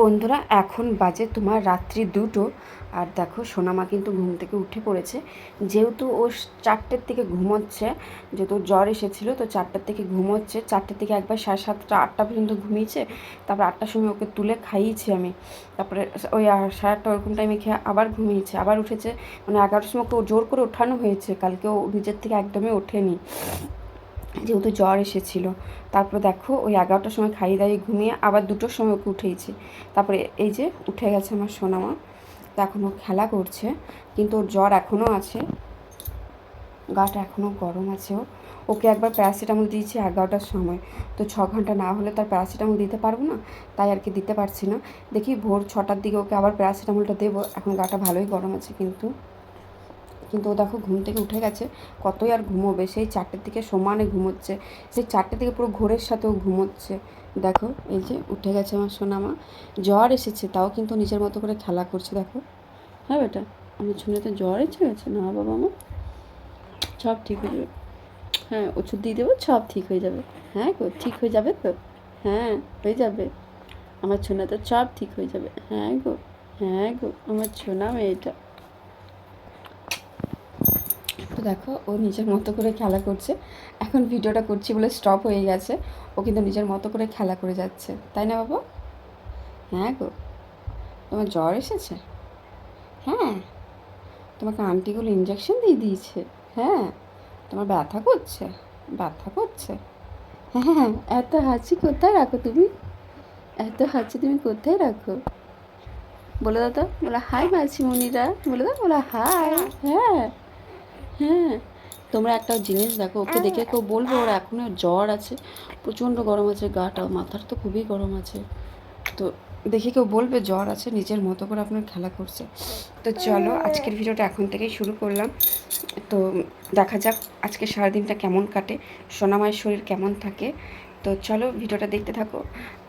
বন্ধুরা, এখন বাজে তোমার রাত্রি দুটো। আর দেখো, সোনামা কিন্তু ঘুম থেকে উঠে পড়েছে। যেহেতু ও চারটের থেকে ঘুমোচ্ছে, যেহেতু জ্বর এসেছিল, তো চারটের থেকে ঘুমোচ্ছে। চারটের থেকে একবার সাড়ে সাতটা, আটটা পর্যন্ত ঘুমিয়েছে। তারপর আটটার সময় ওকে তুলে খাইয়েছি আমি। তারপরে ওই সাড়ে আটটা ওরকম টাইমে খেয়ে আবার ঘুমিয়েছে, আবার উঠেছে। মানে এগারোটার সময় ওকে জোর করে ওঠানো হয়েছে। কালকে ও নিজের থেকে একদমই ওঠেনি। যেহেতু জ্বর এসেছিল। তারপর দেখো, ওই এগারোটার সময় খাইয়ে দাইয়ে ঘুমিয়ে আবার দুটোর সময় ওকে উঠেইছি। তারপরে এই যে উঠে গেছে আমার সোনামা। তো এখন ও খেলা করছে, কিন্তু ওর জ্বর এখনও আছে। গাটা এখনও গরম আছে ও ওকে একবার প্যারাসিটামল দিয়েছি এগারোটার সময়। তো ছ ঘণ্টা না হলে তার প্যারাসিটামল দিতে পারব না, তাই আর কি দিতে পারছি না। দেখি ভোর ছটার দিকে ওকে আবার প্যারাসিটামলটা দেবো। এখন গাটা ভালোই গরম আছে কিন্তু। কিন্তু ও দেখো ঘুম থেকে উঠে গেছে। কতই আর ঘুমোবে? সেই চারটের দিকে সমানে ঘুমোচ্ছে। সেই চারটে থেকে পুরো ঘোরের সাথেও ঘুমোচ্ছে। দেখো, এই যে উঠে গেছে আমার সোনামা। জ্বর এসেছে, তাও কিন্তু নিজের মতো করে খেলা করছে, দেখো। হ্যাঁ বেটা, আমার শুনেতে জ্বর এসে গেছে? না বাবা আমার সব ঠিক হয়ে যাবে। হ্যাঁ ওষুধ দিয়ে দেবো, সব ঠিক হয়ে যাবে। হ্যাঁ গো, ঠিক হয়ে যাবে তো? হ্যাঁ হয়ে যাবে। আমার ছোনাতে সব ঠিক হয়ে যাবে। হ্যাঁ গো হ্যাঁ গো, আমার ছোনা মেয়েটা তো দেখো, ও নিজের মতো করে খেলা করছে। এখন ভিডিওটা করছি বলে স্টপ হয়ে গেছে। ও কিন্তু নিজের মতো করে খেলা করে যাচ্ছে। তাই না বাবু? হ্যাঁ গো। তোমার জ্বর এসেছে? হ্যাঁ। তোমাকে আন্টিগুলো ইঞ্জেকশন দিয়ে দিয়েছে। হ্যাঁ। তোমার ব্যথা করছে? ব্যথা করছে? হ্যাঁ এত হাঁচি কোথায় রাখো তুমি? এত হাঁচি তুমি কোথায় রাখো? বলে দাও তো। বলে, হাই মাসিমণিরা। বলে দাও, বলে, হাই। হ্যাঁ। হ্যাঁ তোমরা একটা জিনিস দেখো, ওকে দেখে কেউ বলবে, ওর এখনও জ্বর আছে, প্রচণ্ড গরম আছে, গাটা, মাথার তো খুবই গরম আছে। তো দেখে কেউ বলবে, জ্বর আছে, নিজের মতো করে আপনার খেলা করছে। তো চলো, আজকের ভিডিওটা এখন থেকেই শুরু করলাম। তো দেখা যাক আজকে সারাদিনটা কেমন কাটে সোনামায়ের শরীর কেমন থাকে। তো চলো ভিডিওটা দেখতে থাকো।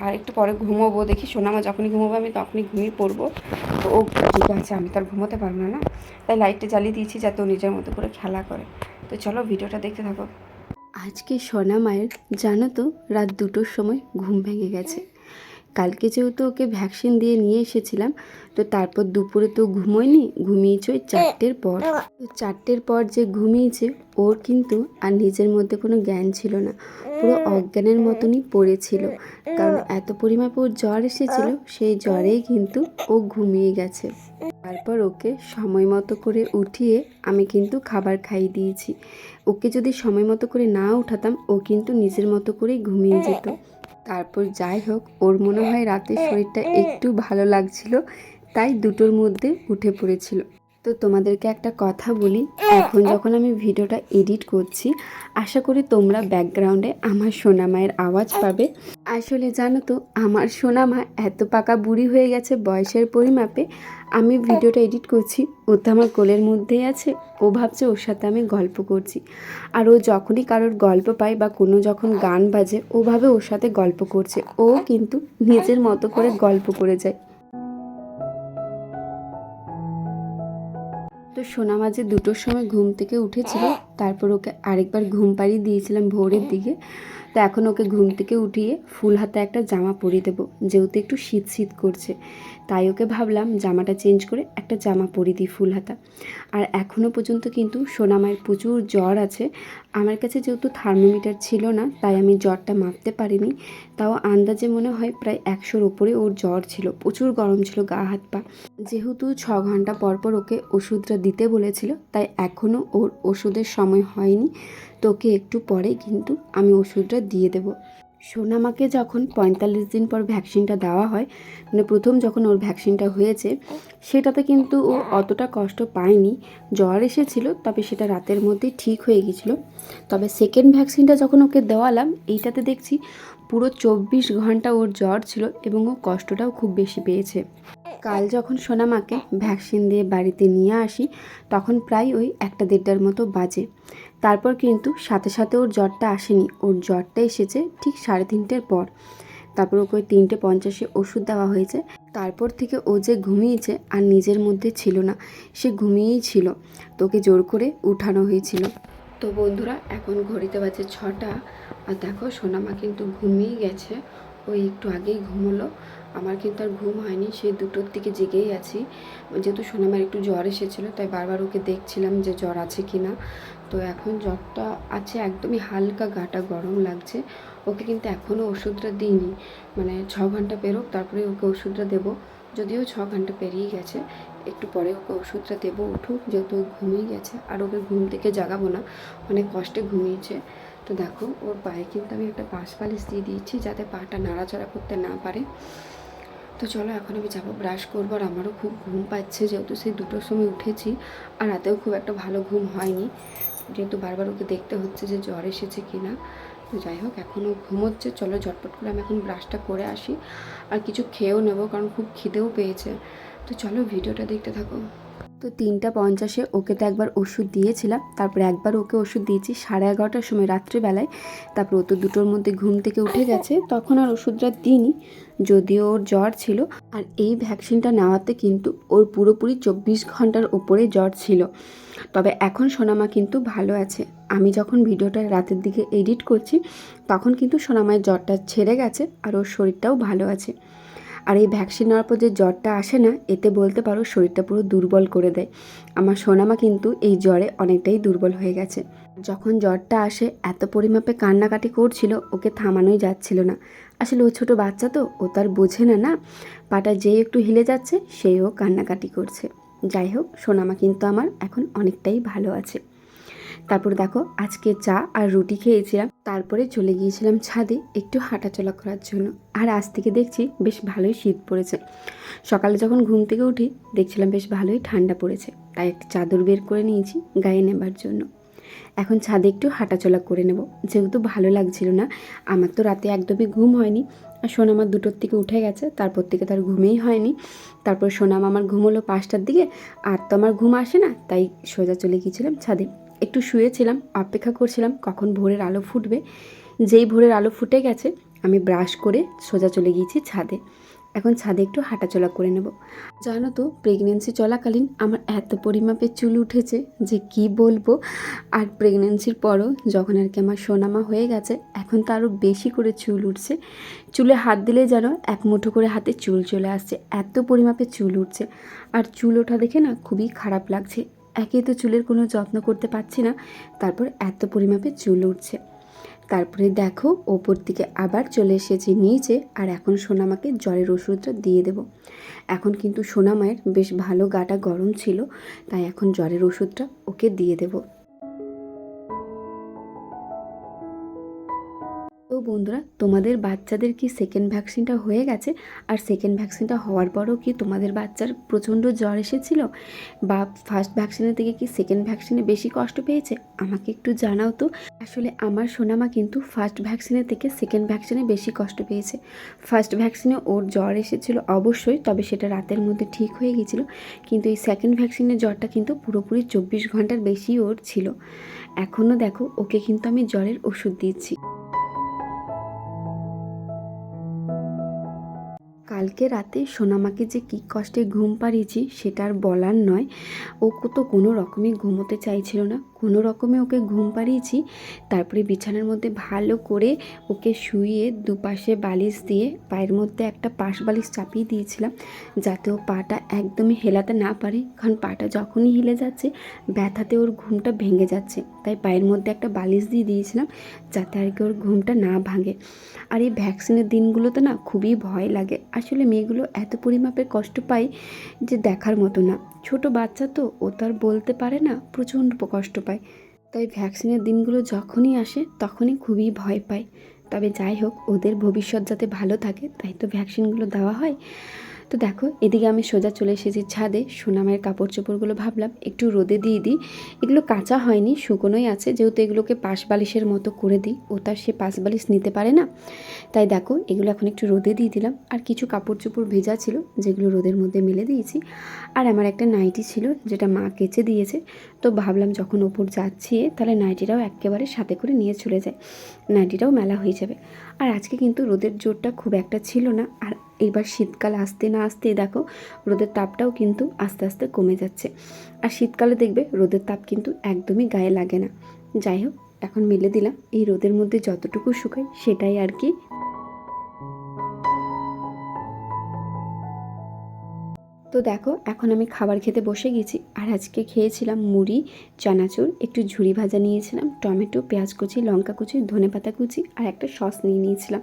আর একটু পরে ঘুমোবো, দেখি সোনামা যখনই ঘুমোবো আমি তখনই ঘুমিয়ে পড়ব। তো ও ঠিক আছে, আমি তো আর ঘুমোতে পারব না না? তাই লাইটটা জ্বালিয়ে দিয়েছি যাতে ও নিজের মতো করে খেলা করে। তো চলো ভিডিওটা দেখতে থাকো। আজকে সোনা মায়ের, জানো তো, রাত দুটোর সময় ঘুম ভেঙে গেছে। কালকে যেহেতু ওকে ভ্যাকসিন দিয়ে নিয়ে এসেছিলাম, তো তারপর দুপুরে তো ঘুমোয়নি, ঘুমিয়েছে ওই চারটের পর। তো চারটের পর যে ঘুমিয়েছে, ওর কিন্তু আর নিজের মধ্যে কোনো জ্ঞান ছিল না, পুরো অজ্ঞানের মতনই পড়েছিল। কারণ এত পরিমাপে ওর জ্বর এসেছিল, সেই জ্বরেই কিন্তু ও ঘুমিয়ে গেছে। তারপর ওকে সময় মতো করে উঠিয়ে আমি কিন্তু খাবার খাইয়ে দিয়েছি। ওকে যদি সময় মতো করে না উঠাতাম, ও কিন্তু নিজের মতো করেই ঘুমিয়ে যেত। তারপর যাই হোক, ওর মনে হয় রাতে শরীরটা একটু ভালো লাগছিল, তাই দুটোর মধ্যে উঠে পড়েছিল। তো তোমাদেরকে একটা কথা বলি। এখন যখন আমি ভিডিওটা এডিট করছি, আশা করি তোমরা ব্যাকগ্রাউন্ডে আমার সোনামায়ের আওয়াজ পাবে। আসলে জানো তো, আমার সোনা সোনামা এত পাকা বুড়ি হয়ে গেছে বয়সের পরিমাপে। আমি ভিডিওটা এডিট করছি, ও তো আমার কোলের মধ্যেই আছে। ও ভাবছে ওর সাথে আমি গল্প করছি। আর ও যখনই কারোর গল্প পায় বা কোনো যখন গান বাজে ওভাবে ওর সাথে গল্প করছে। ও কিন্তু নিজের মতো করে গল্প করে যায়। সোনা মাঝে দুটোর সময় ঘুম থেকে উঠেছিল। তারপর ওকে আরেকবার ঘুম পাড়িয়ে দিয়েছিলাম ভোরের দিকে। তো এখন ওকে ঘুম থেকে উঠিয়ে ফুল হাতে একটা জামা পরিয়ে দেবো, যেহেতু একটু শীত শীত করছে। তাই ওকে ভাবলাম জামাটা চেঞ্জ করে একটা জামা পরিয়ে দিই ফুল হাতা। আর এখনও পর্যন্ত কিন্তু সোনামায়ের প্রচুর জ্বর আছে। আমার কাছে যেহেতু থার্মোমিটার ছিল না, তাই আমি জ্বরটা মাপতে পারিনি। তাও আন্দাজে মনে হয় প্রায় একশোর ওপরে ওর জ্বর ছিল, প্রচুর গরম ছিল গা, হাত, পা। যেহেতু ছ ঘণ্টা পর পর ওকে ওষুধটা দিতে বলেছিল, তাই এখনও ওর ওষুধের সময় হয়নি। তোকে একটু পরে কিন্তু আমি ওষুধটা দিয়ে দেবো। সোনামাকে যখন পঁয়তাল্লিশ দিন পর ভ্যাকসিনটা দেওয়া হয় মানে প্রথম যখন ওর ভ্যাকসিনটা হয়েছে, সেটাতে কিন্তু ও অতটা কষ্ট পায়নি। জ্বর এসেছিল, তবে সেটা রাতের মধ্যেই ঠিক হয়ে গেছিল তবে সেকেন্ড ভ্যাকসিনটা যখন ওকে দেওয়ালাম, এইটাতে দেখছি পুরো চব্বিশ ঘণ্টা ওর জ্বর ছিল এবং ও কষ্টটাও খুব বেশি পেয়েছে। কাল যখন সোনামাকে ভ্যাকসিন দিয়ে বাড়িতে নিয়ে আসি, তখন প্রায় ওই একটা দেড়টার মতো বাজে। তারপর কিন্তু সাথে সাথে ওর জ্বরটা আসেনি। ওর জ্বরটা এসেছে ঠিক সাড়ে তিনটের পর। তারপর ওকে ওই তিনটে পঞ্চাশে ওষুধ দেওয়া হয়েছে। তারপর থেকে ও যে ঘুমিয়েছে আর নিজের মধ্যে ছিল না, সে ঘুমিয়েই ছিল। তোকে জোর করে উঠানো হয়েছিল। তো বন্ধুরা, এখন ঘড়িতে বাজে ছটা। আর দেখো, সোনামা কিন্তু ঘুমিয়ে গেছে। ওই একটু আগেই ঘুমোলো। আমার কিন্তু আর ঘুম হয়নি। সেই দুটোর দিকে জেগেই আছি। যেহেতু সোনামার একটু জ্বর এসেছিল, তাই বারবার ওকে দেখছিলাম যে জ্বর আছে কি না তো এখন জ্বরটা আছে, একদমই হালকা গাটা গরম লাগছে। ওকে কিন্তু এখনও ওষুধটা দিইনি। মানে ছ ঘণ্টা পেরোক তারপরে ওকে ওষুধটা দেবো। যদিও ছ ঘণ্টা পেরিয়ে গেছে, একটু পরে ওকে ওষুধটা দেবো, উঠুক, যেহেতু ঘুমিয়ে গেছে। আর ওকে ঘুম থেকে জাগাবো না, অনেক কষ্টে ঘুমিয়েছে। তো দেখো, ওর পায়ে কিন্তু আমি একটা পাশ পালিশ দিয়ে দিয়েছি, যাতে পাটা নাড়াচাড়া করতে না পারে। তো চলো, এখন আমি যাব, ব্রাশ করব। আর আমারও খুব ঘুম পাচ্ছে, যেহেতু সেই দুটোর সময় উঠেছি। আর রাতেও খুব একটা ভালো ঘুম হয়নি। যেহেতু বারবার ওকে দেখতে হচ্ছে যে জ্বর এসেছে কি না তো যাই হোক এখনও ঘুমোচ্ছে। চলো ঝটপট করে আমি এখন ব্রাশটা করে আসি। আর কিছু খেয়েও নেব, কারণ খুব খিদেও পেয়েছে। তো চলো ভিডিওটা দেখতে থাকো। তো তিনটা পঞ্চাশে ওকে তো একবার ওষুধ দিয়েছিলাম, তারপরে একবার ওকে ওষুধ দিয়েছি সাড়ে এগারোটার সময় রাত্রিবেলায়। তারপর ও তো দুটোর মধ্যে ঘুম থেকে উঠে গেছে, তখন আর ওষুধটা দিইনি, যদিও ওর জ্বর ছিল। আর এই ভ্যাকসিনটা নেওয়াতে কিন্তু ওর পুরোপুরি চব্বিশ ঘণ্টার ওপরে জ্বর ছিল। তবে এখন সোনামা কিন্তু ভালো আছে। আমি যখন ভিডিওটা রাতের দিকে এডিট করছি, তখন কিন্তু সোনামায়ের জ্বরটা ছেড়ে গেছে আর ওর শরীরটাও ভালো আছে। আর এই ভ্যাকসিন নেওয়ার পর যে জ্বরটা আসে না, এতে বলতে পারো শরীরটা পুরো দুর্বল করে দেয়। আমার সোনামা কিন্তু এই জ্বরে অনেকটাই দুর্বল হয়ে গেছে। যখন জ্বরটা আসে, এত পরিমাপে কান্নাকাটি করছিল, ওকে থামানোই যাচ্ছিল না। আসলে ও ছোটো বাচ্চা তো, ও তার বোঝে না না? পাটা যেই একটু হিলে যাচ্ছে সেও কান্নাকাটি করছে। যাই হোক, সোনামা কিন্তু আমার এখন অনেকটাই ভালো আছে। তারপর দেখো, আজকে চা আর রুটি খেয়েছিলাম। তারপরে চলে গিয়েছিলাম ছাদে একটু হাঁটাচলা করার জন্য। আর আজ থেকে দেখছি বেশ ভালোই শীত পড়েছে। সকালে যখন ঘুম থেকে উঠি, দেখছিলাম বেশ ভালোই ঠান্ডা পড়েছে। তাই একটা চাদর বের করে নিয়েছি গায়ে নেবার জন্য। এখন ছাদে একটু হাঁটাচলা করে নেব। যেহেতু ভালো লাগছিল না, আমার তো রাতে একদমই ঘুম হয়নি। আর সোনাম আমার দুটোর থেকে উঠে গেছে, তারপর থেকে তার ঘুমেই হয়নি। তারপর সোনাম আমার ঘুম হলো পাঁচটার দিকে, আর তো আমার ঘুম আসে না, তাই সোজা চলে গিয়েছিলাম ছাদে। একটু শুয়েছিলাম, অপেক্ষা করছিলাম কখন ভোরের আলো ফুটবে। যেই ভোরের আলো ফুটে গেছে, আমি ব্রাশ করে সোজা চলে গিয়েছি ছাদে। এখন ছাদে একটু হাঁটাচলা করে নেব। জানো তো প্রেগনেন্সি চলাকালীন আমার এত পরিমাপে চুল উঠেছে যে কি বলব? আর প্রেগনেন্সির পরও যখন আর কি আমার সোনামা হয়ে গেছে, এখন তো আরও বেশি করে চুল উঠছে। চুলে হাত দিলে যেন এক মুঠো করে হাতে চুল চলে আসছে। এত পরিমাপে চুল উঠছে। আর চুল ওঠা দেখে না খুবই খারাপ লাগছে। একে তো চুলের কোনো যত্ন করতে পারছি না। তারপর এত পরিমাপে চুল উঠছে তারপরে দেখো, ওপর দিকে আবার চলে এসেছি নিচে, আর এখন সোনামাকে জ্বরের ওষুধটা দিয়ে দেব। এখন কিন্তু সোনামায়ের বেশ ভালো গাটা গরম ছিল, তাই এখন জ্বরের ওষুধটা ওকে দিয়ে দেবো। বন্ধুরা, তোমাদের বাচ্চাদের কি সেকেন্ড ভ্যাকসিনটা হয়ে গেছে? আর সেকেন্ড ভ্যাকসিনটা হওয়ার পরও কি তোমাদের বাচ্চার প্রচণ্ড জ্বর এসেছিল? বা ফার্স্ট ভ্যাকসিনের থেকে কি সেকেন্ড ভ্যাকসিনে বেশি কষ্ট পেয়েছে? আমাকে একটু জানাও তো। আসলে আমার সোনামা কিন্তু ফার্স্ট ভ্যাকসিনের থেকে সেকেন্ড ভ্যাকসিনে বেশি কষ্ট পেয়েছে। ফার্স্ট ভ্যাকসিনে ওর জ্বর এসেছিল অবশ্যই, তবে সেটা রাতের মধ্যে ঠিক হয়ে গিয়েছিল। কিন্তু এই সেকেন্ড ভ্যাকসিনের জ্বরটা কিন্তু পুরোপুরি চব্বিশ ঘণ্টার বেশি ওর ছিল। এখনও দেখো, ওকে কিন্তু আমি জ্বরের ওষুধ দিচ্ছি। কালকে রাতে সোনামাকে যে কী কষ্টে ঘুম পাড়িয়েছি সেটা আর বলার নয়। ও তো কোনো রকমই ঘুমোতে চাইছিল না। কোনো রকমে ওকে ঘুম পাড়িয়েছি। তারপরে বিছানার মধ্যে ভালো করে ওকে শুইয়ে দুপাশে বালিশ দিয়ে পায়ের মধ্যে একটা পাশ বালিশ চাপিয়ে দিয়েছিলাম, যাতে ও পাটা একদমই হেলাতে না পারে। কারণ পাটা যখনই হেলে যাচ্ছে, ব্যথাতে ওর ঘুমটা ভেঙে যাচ্ছে। তাই পায়ের মধ্যে একটা বালিশ দিয়ে দিয়েছিলাম, যাতে আর কি ওর ঘুমটা না ভাঙে। আর এই ভ্যাকসিনের দিনগুলোতে না খুবই ভয় লাগে। আসলে মেয়েগুলো এত পরিমাপের কষ্ট পায় যে দেখার মতো না। ছোট বাচ্চা তো, ও তো আর বলতে পারে না, প্রচণ্ড কষ্ট পায়। তাই ভ্যাকসিনের দিনগুলো যখনই আসে, তখনই খুবই ভয় পায়। তবে যাই হোক, ওদের ভবিষ্যৎ যাতে ভালো থাকে, তাই তো ভ্যাকসিনগুলো দেওয়া হয়। তো দেখো, এদিকে আমি সোজা চলে এসেছি ছাদে। সোনামের কাপড় চোপড়গুলো ভাবলাম, একটু রোদে দিয়ে দিই। এগুলো কাঁচা হয়নি, শুকনোই আছে। যেহেতু এগুলোকে পাশ বালিশের মতো করে দিই, ও তার সে পাশ বালিশ নিতে পারে না। তাই দেখো, এগুলো এখন একটু রোদে দিয়ে দিলাম। আর কিছু কাপড় চোপড় ভেজা ছিল, যেগুলো রোদের মধ্যে মেলে দিয়েছি। আর আমার একটা নাইটি ছিল, যেটা মা কেচে দিয়েছে। তো ভাবলাম যখন ওপর যাচ্ছি, তাহলে নাইটিটাও একেবারে সাথে করে নিয়ে চলে যায় নাইটিটাও মেলা হয়ে যাবে। আর আজকে কিন্তু রোদের জোরটা খুব একটা ছিল না। আর এইবার শীতকাল আসতে না আসতে দেখো রোদের তাপটাও কিন্তু আস্তে আস্তে কমে যাচ্ছে। আর শীতকালে দেখবে রোদের তাপ কিন্তু একদমই গায়ে লাগে না। যাই হোক, এখন মেলে দিলাম। এই রোদের মধ্যে যতটুকু শুকায় সেটাই আর কি। তো দেখো, এখন আমি খাবার খেতে বসে গেছি। আর আজকে খেয়েছিলাম মুড়ি, চানাচুর, একটু ঝুড়ি ভাজা নিয়েছিলাম, টমেটো, পেঁয়াজ কুচি, লঙ্কা কুচি, ধনে পাতা কুচি আর একটা সস নিয়ে নিয়েছিলাম।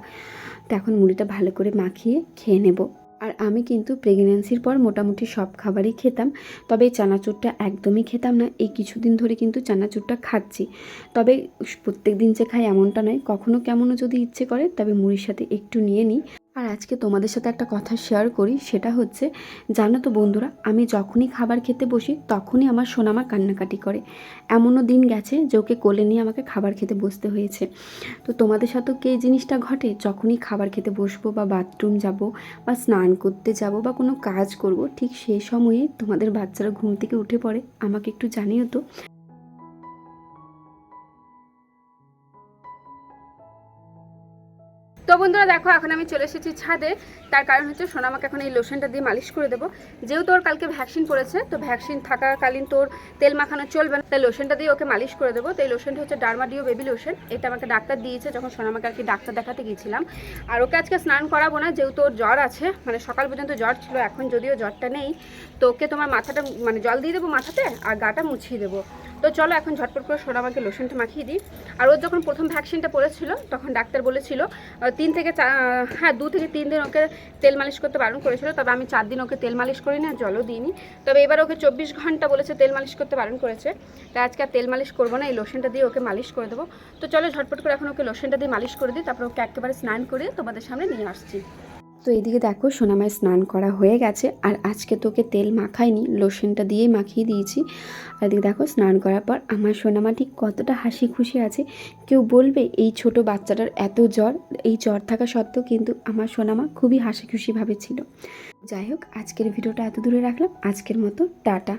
তো এখন মুড়িটা ভালো করে মাখিয়ে খেয়ে নেব। আর আমি কিন্তু প্রেগনেন্সির পর মোটামুটি সব খাবারই খেতাম, তবে এই চানাচুরটা একদমই খেতাম না। এই কিছুদিন ধরে কিন্তু চানাচুরটা খাচ্ছি। তবে প্রত্যেক দিন যে খাই এমনটা নয়, কখনো কেমনও যদি ইচ্ছে করে, তবে মুড়ির সাথে একটু নিয়ে নিই। আর আজকে তোমাদের সাথে একটা কথা শেয়ার করি, সেটা হচ্ছে, জানো তো বন্ধুরা, আমি যখনই খাবার খেতে বসি, তখনই আমার সোনামা কান্নাকাটি করে। এমনও দিন গেছে যে ওকে কোলে নিয়ে আমাকে খাবার খেতে বসতে হয়েছে। তো তোমাদের সাথেও কি জিনিসটা ঘটে? যখনই খাবার খেতে বসবো বা বাথরুম যাব বা স্নান করতে যাব বা কোনো কাজ করব, ঠিক সেই সময়ে তোমাদের বাচ্চারা ঘুম থেকে উঠে পড়ে, আমাকে একটু জানিও তো। তো বন্ধুরা দেখো, এখন আমি চলে এসেছি ছাদে। তার কারণ হচ্ছে সোনামাকে এখন এই লোশনটা দিয়ে মালিশ করে দেবো। যেহেতু ওর কালকে ভ্যাকসিন পড়েছে, তো ভ্যাকসিন থাকাকালীন তোর তেল মাখানো চলবে না। তাই লোশনটা দিয়ে ওকে মালিশ করে দেবো। তো এই লোশনটা হচ্ছে ডার্মাডিও বেবি লোশন এটা আমাকে ডাক্তার দিয়েছে যখন সোনামাকে আর কি ডাক্তার দেখাতে গিয়েছিলাম। আর ওকে আজকে স্নান করাবো না, যেহেতু ওর জ্বর আছে। মানে সকাল পর্যন্ত জ্বর ছিল, এখন যদিও জ্বরটা নেই। তো ওকে তোমার মাথাটা মানে জল দিয়ে দেবো মাথাতে, আর গাটা মুছিয়ে দেবো। তো চলো এখন ঝটপট করে সোনামাকে লোশনটা মাখিয়ে দিই। আর ওর যখন প্রথম ভ্যাকসিনটা পড়েছিল, তখন ডাক্তার বলেছিল তিন থেকে হ্যাঁ দু থেকে তিন দিন ওকে তেল মালিশ করতে বারণ করেছিল, তবে আমি চার দিন ওকে তেল মালিশ করি না জলও দিইনি। তবে এবার ওকে চব্বিশ ঘণ্টা বলেছে তেল মালিশ করতে বারণ করেছে। তাই আজকে আর তেল মালিশ করব না, এই লোশনটা দিয়ে ওকে মালিশ করে দেবো। তো চলো ঝটপট করে এখন ওকে লোশনটা দিয়ে মালিশ করে দিই, তারপর ওকে একেবারে স্নান করে তোমাদের সামনে নিয়ে আসছি। তো এদিকে দেখো সোনামায় স্নান করা হয়ে গেছে, আর আজকে তোকে তেল মাখাইনি, লোশনটা দিয়েই মাখিয়ে দিয়েছি। আর এদিকে দেখো স্নান করার পর আমার সোনামা ঠিক কতটা হাসি খুশি আছে। কেউ বলবে এই ছোট বাচ্চাটার এত জ্বর, এই জ্বর থাকা সত্ত্বেও কিন্তু আমার সোনামা খুবই হাসি খুশিভাবে ছিল। যাই হোক, আজকের ভিডিওটা এত দূরে রাখলাম। আজকের মতো, টাটা।